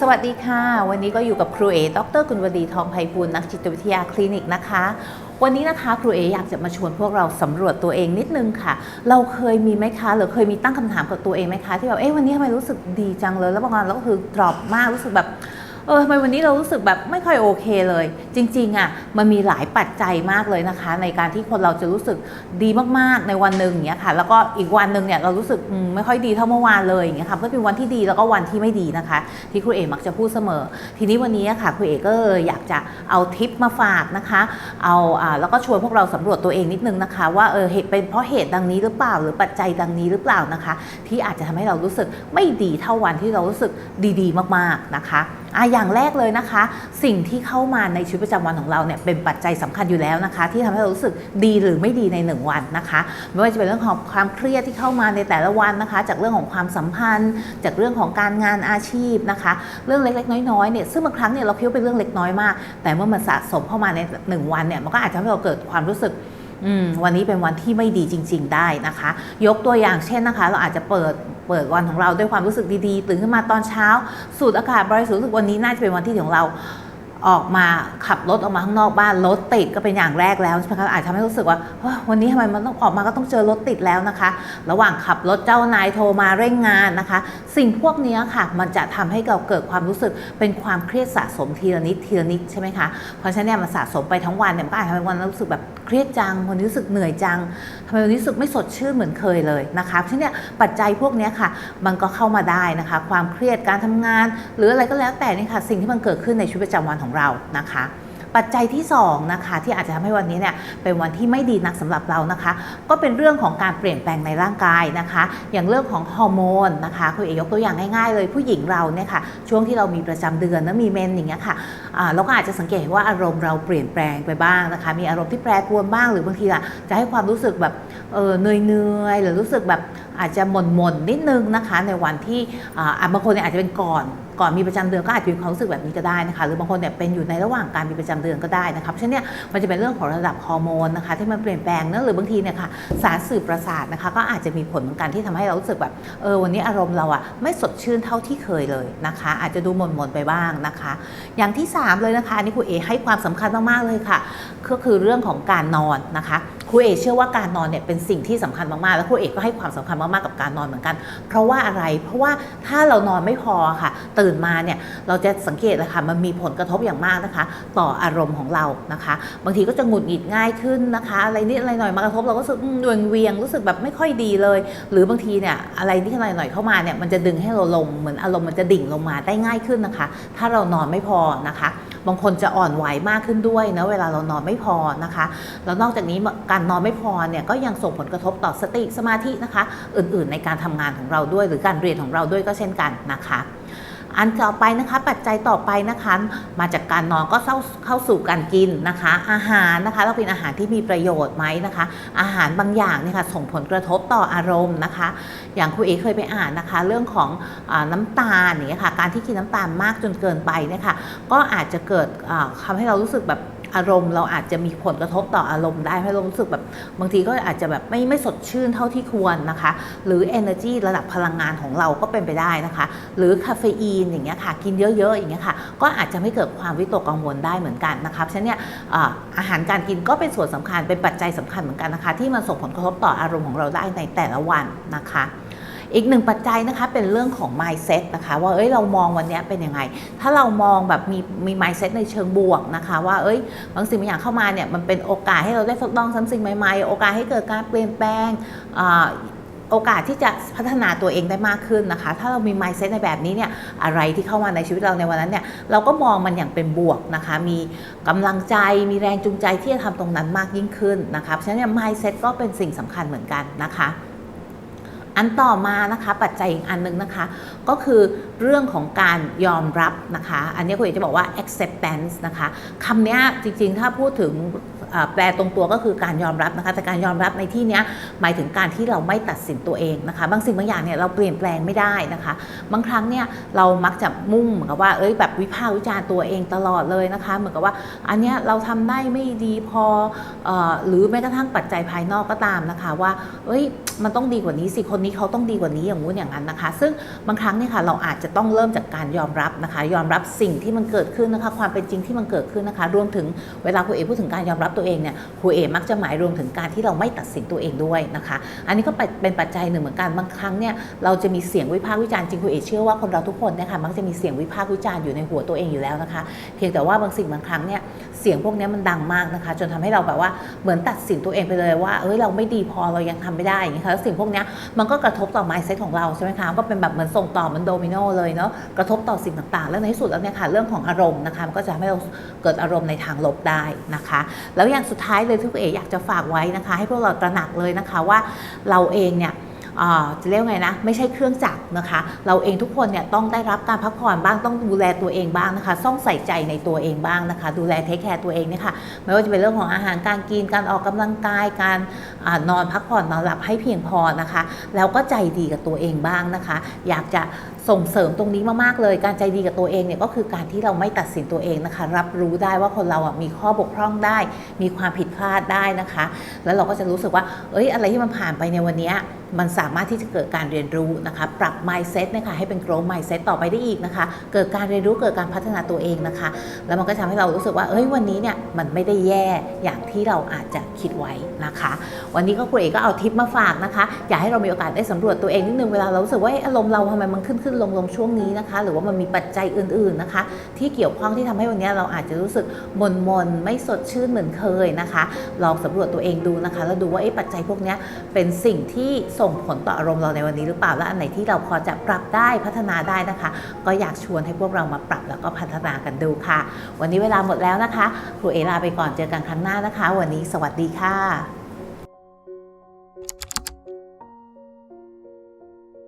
สวัสดีค่ะ วันนี้ก็อยู่กับครูเอ ดรกุลวดีทองไพบูลนักจิตวิทยาคลินิกนะคะ วันนี้นะคะครูเออยากจะมาชวนพวกเราสำรวจตัวเองนิดนึงค่ะ เราเคยมีไหมคะหรือเคยมีตั้งคำถามกับตัวเองไหมคะที่แบบเอ๊ะวันนี้ทำไมรู้สึกดีจังเลย แล้วบางวันเราก็คือดรอปมากรู้สึกแบบ เออทำไมวันนี้เรารู้สึกแบบไม่ค่อยโอเคเลย จริงๆอะมันมีหลายปัจจัยมากเลยนะคะ ในการที่คนเราจะรู้สึกดีมากๆในวันหนึ่งอย่างเงี้ยค่ะ แล้วก็อีกวันหนึ่งเนี่ยเรารู้สึกไม่ค่อยดีเท่าเมื่อวานเลยอย่างเงี้ยค่ะก็เป็นวันที่ดีแล้วก็วันที่ไม่ดีนะคะ ที่ครูเอกมักจะพูดเสมอ ทีนี้วันนี้ค่ะครูเอกก็อยากจะเอาทิปมาฝากนะคะเอาอ่าแล้วก็ชวนพวกเราสำรวจตัวเองนิดนึงนะคะ ว่าเออเหตุเป็นเพราะเหตุดังนี้หรือเปล่าหรือปัจจัยดังนี้หรือเปล่านะคะ ที่อาจจะทำให้เรารู้สึกไม่ดีเท่าวันที่เรารู้สึกดีๆ มากๆนะคะ อะอย่างแรกเลยนะคะ สิ่งที่เข้ามาในชีวิตประจำวันของเราเนี่ยเป็นปัจจัยสำคัญอยู่แล้วนะคะ ที่ทำให้เรารู้สึกดีหรือไม่ดีในหนึ่งวันนะคะ ไม่ว่าจะเป็นเรื่องของความเครียดที่เข้ามาในแต่ละวันนะคะ จากเรื่องของความสัมพันธ์ จากเรื่องของการงานอาชีพนะคะ เรื่องเล็กๆ น้อยๆเนี่ยซึ่งบางครั้งเนี่ยเราคิดว่าเป็นเรื่องเล็กน้อยมาก แต่เมื่อมันสะสมเข้ามาในหนึ่งวันเนี่ยมันก็อาจจะทำให้เราเกิดความรู้สึกอืมวันนี้เป็นวันที่ไม่ดีจริง ๆ ได้นะคะ ยกตัวอย่างเช่นนะคะ เราอาจจะเปิด เปิดวันของเราด้วยความรู้สึกดีๆ ตื่นขึ้นมาตอนเช้า สูดอากาศบริสุทธิ์รู้สึกวันนี้น่าจะเป็นวันที่ของเรา ออกมาขับรถออกมาข้างนอกบ้านรถติดก็เป็นอย่างแรกแล้วใช่ไหมคะอาจจะทำให้รู้สึกว่าวันนี้ทำไมมันต้องออกมาก็ต้องเจอรถติดแล้วนะคะ ระหว่างขับรถเจ้านายโทรมาเร่งงานนะคะ สิ่งพวกนี้ค่ะ มันจะทำให้เราเกิดความรู้สึกเป็นความเครียดสะสมทีละนิดทีละนิดใช่ไหมคะเพราะฉะนั้นเนี่ยมันสะสมไปทั้งวันเนี่ยมันก็อาจจะทำให้วันนั้นรู้สึกแบบเครียดจังวันนี้รู้สึกเหนื่อยจังทำไมวันนี้รู้สึกไม่สดชื่นเหมือนเคยเลยนะคะเพราะฉะนั้นเนี่ยปัจจัยพวกนี้ค่ะ มันก็เข้ามาได้นะคะ ความเครียดการทำงาน หรืออะไรก็แล้วแต่นี่ค่ะ สิ่งที่มันเกิดขึ้นในชีวิตประจำวันของเรานะคะ ปัจจัยที่2นะคะที่อาจจะทำให้วันนี้เนี่ยเป็นวันที่ไม่ดีนักสำหรับเรานะคะ ก็เป็นเรื่องของการเปลี่ยนแปลงในร่างกายนะคะ อย่างเรื่องของฮอร์โมนนะคะคุณเอกยกตัวอย่างง่ายๆเลยผู้หญิงเราเนี่ยค่ะช่วงที่เรามีประจำเดือนแล้วมีเมนอย่างเงี้ยค่ะเราก็อาจจะสังเกตเห็นว่าอารมณ์เราเปลี่ยนแปลงไปบ้างนะคะ มีอารมณ์ที่แปรปรวนบ้างหรือบางทีอะจะให้ความรู้สึกแบบเออเหนื่อยๆหรือรู้สึกแบบ อาจจะหม่นๆนิดนึงนะคะในวันที่บางคนเนี่ยอาจจะเป็นก่อนก่อนมีประจำเดือนก็อาจจะมีความรู้สึกแบบนี้ก็ได้นะคะหรือบางคนเนี่ยเป็นอยู่ในระหว่างการมีประจำเดือนก็ได้นะคะเพราะฉะนั้นเนี่ยมันจะเป็นเรื่องของระดับฮอร์โมนนะคะที่มันเปลี่ยนแปลงเนอะหรือบางทีเนี่ยค่ะสารสื่อประสาทนะคะก็อาจจะมีผลเหมือนกันที่ทำให้เรารู้สึกแบบเออวันนี้อารมณ์เราอะไม่สดชื่นเท่าที่เคยเลยนะคะ อาจจะดูหม่นๆไปบ้างนะคะ อย่างที่ 3 เลยนะคะอันนี้ครูเอให้ความสำคัญมากๆเลยค่ะ ก็คือเรื่องของการนอนนะคะครูเอกเชื่อว่าการนอนเนี่ยเป็นสิ่งที่สำคัญมากๆ แล้วครูเอกก็ให้ความสำคัญมากๆกับการนอนเหมือนกัน เพราะว่าอะไร เพราะว่าถ้าเรานอนไม่พอค่ะ ตื่นมาเนี่ยเราจะสังเกตเลยค่ะมันมีผลกระทบอย่างมากนะคะ ต่ออารมณ์ของเรานะคะ บางทีก็จะหงุดหงิดง่ายขึ้นนะคะ อะไรนิดอะไรหน่อยมากระทบเราก็รู้สึกเวียงเวียงรู้สึกแบบไม่ค่อยดีเลย หรือบางทีเนี่ยอะไรนิดอะไรหน่อยเข้ามาเนี่ยมันจะดึงให้เราลงเหมือนอารมณ์มันจะดิ่งลงมาได้ง่ายขึ้นนะคะ ถ้าเรานอนไม่พอนะคะ บางคนจะอ่อนไหวมากขึ้นด้วยนะเวลาเรานอนไม่พอนะคะ แล้วนอกจากนี้การนอนไม่พอเนี่ยก็ยังส่งผลกระทบต่อสติสมาธินะคะ อื่นๆ ในการทำงานของเราด้วย หรือการเรียนของเราด้วยก็เช่นกันนะคะ อันต่อไปนะคะปัจจัยต่อไปนะคะ มาจากการนอนก็เข้าเข้าสู่การกินนะคะ อาหารนะคะเราเป็นอาหารที่มีประโยชน์ไหมนะคะ อาหารบางอย่างเนี่ยค่ะส่งผลกระทบต่ออารมณ์นะคะ อย่างครูเอเคยไปอ่านนะคะ เรื่องของอน้ำตาลอย่างเงี้ยค่ะการที่กินน้ำตาลมากจนเกินไปเนี่ยค่ะก็อาจจะเกิดอ่าทำให้เรารู้สึกแบบอารมณ์เราอาจจะมีผลกระทบต่ออารมณ์ได้ให้เรารู้สึกแบบบางทีก็อาจจะแบบไม่ไม่สดชื่นเท่าที่ควรนะคะ หรือ energy ระดับพลังงานของเราก็เป็นไปได้นะคะ หรือคาเฟอีนนอย่างเงี้ยค่ะ กินเยอะๆอย่างเงี้ยค่ะ ก็อาจจะไม่เกิดความวิตกกังวลได้เหมือนกันนะคะเพราะฉะนั้นเนี่ยอาหารการกินก็เป็นส่วนสำคัญเป็นปัจจัยสำคัญเหมือนกันนะคะ ที่มันส่งผลกระทบต่ออารมณ์ของเราได้ในแต่ละวันนะคะอีกหนึ่งปัจจัยนะคะเป็นเรื่องของ mindset นะคะว่าเอ้ยเรามองวันนี้เป็นยังไง ถ้าเรามองแบบมีมี mindset ในเชิงบวกนะคะว่าเอ้ยบางสิ่งบางอย่างเข้ามาเนี่ยมันเป็นโอกาสให้เราได้ทดลองซ้ำสิ่งใหม่ๆ โอกาสให้เกิดการเปลี่ยนแปลง โอกาสที่จะพัฒนาตัวเองได้มากขึ้นนะคะ ถ้าเรามี mindset ในแบบนี้เนี่ยอะไรที่เข้ามาในชีวิตเราในวันนั้นเนี่ยเราก็มองมันอย่างเป็นบวกนะคะ มีกำลังใจมีแรงจูงใจที่จะทำตรงนั้นมากยิ่งขึ้นนะคะเพราะฉะนั้นเนี่ย mindset ก็เป็นสิ่งสำคัญเหมือนกันนะคะอันต่อมานะคะปัจจัยอีกอันหนึงนะคะ ก็คือเรื่องของการยอมรับนะคะ อันนี้คุณเอกจะบอกว่า acceptance นะคะคำนี้จริงๆ ถ้าพูดถึง แปลตรงตัวก็คือการยอมรับนะคะแต่การยอมรับในที่นี้หมายถึงการที่เราไม่ตัดสินตัวเองนะคะ บางสิ่งบางอย่างเนี่ยเราเปลี่ยนแปลงไม่ได้นะคะ บางครั้งเนี่ยเรามักจะมุ่งเหมือนกับว่าเอ้ยแบบวิพากษ์วิจารณ์ตัวเองตลอดเลยนะคะ เหมือนกับว่าอันเนี้ยเราทำได้ไม่ดีพอเออหรือแม้กระทั่งปัจจัยภายนอกก็ตามนะคะว่าเอ้ย มันต้องดีกว่านี้สิคนนี้เขาต้องดีกว่านี้อย่างงู้นอย่างนั้นนะคะ ซึ่งบางครั้งเนี่ยค่ะเราอาจจะต้องเริ่มจากการยอมรับนะคะ ยอมรับสิ่งที่มันเกิดขึ้นนะคะ ความเป็นจริงที่มันเกิดขึ้นนะคะ รวมถึงเวลาครูเอพูดถึงการยอมรับตัวเองเนี่ยครูเอมักจะหมายรวมถึงการที่เราไม่ตัดสินตัวเองด้วยนะคะ อันนี้ก็เป็นปัจจัยหนึ่งเหมือนกันบางครั้งเนี่ยเราจะมีเสียงวิพากษ์วิจารณ์จริงครูเอเชื่อว่าคนเราทุกคนเนะคะมักจะมีเสียงวิพากษ์วิจารณ์อยู่ในหัวตัวเองอยู่แล้วนะคะ เพียงแต่ว่าบางสิ่งบางครั้งเนี่ยเสียงพวกนี้มันดังมากนะคะ จนทำให้เราแบบว่าเหมือนตัดสินตัวเองไปเลยว่าเอ้ยเราไม่ดีพอเรายังทำไม่ได้อย่างนี้ค่ะแล้วสิ่งพวกนี้มันก็กระทบต่อ mindset ของเราใช่ไหมคะก็เป็นแบบเหมือนส่งต่อเหมือนโดมิโนเลยเนาะกระทบต่อสิ่งต่างๆ แล้วในที่สุดแล้วเนี่ยค่ะเรื่องของอารมณ์นะคะมันก็จะทำให้เราเกิดอารมณ์ในทางลบได้นะคะ แล้วอย่างสุดท้ายเลยที่คุณเอ๋อยากจะฝากไว้นะคะ ให้พวกเราตระหนักเลยนะคะว่าเราเองเนี่ย จะเรียกไงนะ ไม่ใช่เครื่องจักรนะคะ เราเองทุกคนเนี่ยต้องได้รับการพักผ่อนบ้างต้องดูแลตัวเองบ้างนะคะต้องใส่ใจในตัวเองบ้างนะคะ ดูแลเทคแคร์ตัวเองเนี่ยค่ะไม่ว่าจะเป็นเรื่องของอาหารการกินการออกกำลังกายการอนอนพักผ่อนนอนหลับให้เพียงพอนะคะ แล้วก็ใจดีกับตัวเองบ้างนะคะ อยากจะ ส่งเสริมตรงนี้มากๆเลย การใจดีกับตัวเองเนี่ยก็คือการที่เราไม่ตัดสินตัวเองนะคะ รับรู้ได้ว่าคนเราอะมีข้อบกพร่องได้ มีความผิดพลาดได้นะคะ แล้วเราก็จะรู้สึกว่า เอ้ย อะไรที่มันผ่านไปในวันนี้มันสามารถที่จะเกิดการเรียนรู้นะคะ ปรับ mindset นะคะให้เป็น growth mindset ต่อไปได้อีกนะคะ เกิดการเรียนรู้เกิดการพัฒนาตัวเองนะคะ แล้วมันก็ทำให้เรารู้สึกว่าเอ้ยวันนี้เนี่ยมันไม่ได้แย่อย่างที่เราอาจจะคิดไว้นะคะ วันนี้ก็ครูเอกก็เอาทิปมาฝากนะคะ อยากให้เรามีโอกาสได้สำรวจตัวเองนิดนึงเวลาเรารู้สึกว่าเอ๊ะอารมณ์เราทำไมมันขึ้นขึ้นลงลงช่วงนี้นะคะ หรือว่ามันมีปัจจัยอื่นๆนะคะ ที่เกี่ยวข้องที่ทำให้วันนี้เราอาจจะรู้สึกมนมนไม่สดชื่นเหมือนเคยนะคะ ลองสำรวจตัวเองดูนะคะ แล้วดูว่าเอ๊ะปัจจัยพวกนี้เป็นสิ่งที่ส่งผลต่ออารมณ์เราในวันนี้หรือเปล่าและอันไหนที่เราพอจะปรับได้พัฒนาได้นะคะ ก็อยากชวนให้พวกเรามาปรับแล้วก็พัฒนากันดูค่ะ วันนี้เวลาหมดแล้วนะคะครูเอลาไปก่อนเจอกันครั้งหน้านะคะ วันนี้สวัสดีค่ะ